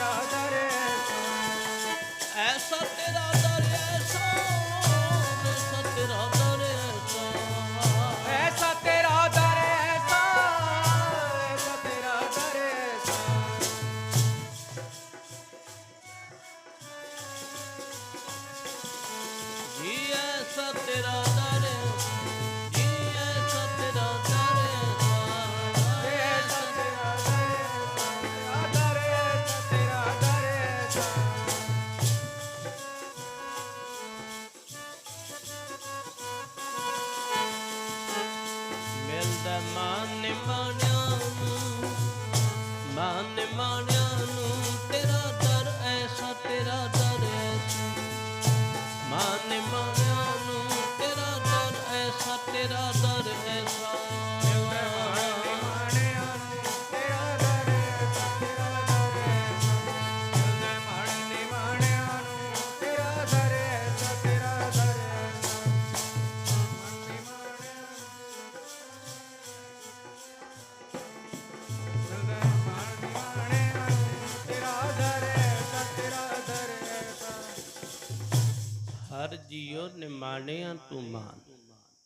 ਤੇਰਾ ਦਰੇ ਐਸਾ ਤੇਰਾ ਦਰੇ ਐਸਾ ਐਸਾ ਤੇਰਾ ਦਰੇ ਐਸਾ ਤੇਰਾ ਦਰੇ ਐਸਾ ਐਸਾ ਤੇਰਾ ਦਰੇ ਜੀ, ਐਸਾ ਤੇਰਾ ਮਨ ਮਾਣਿਆ ਮਨ ਮਾਣਿਆ ਹਰ ਜੀਉ ਨਿਮਾਣਿਆ ਤੂੰ ਮਾਨ।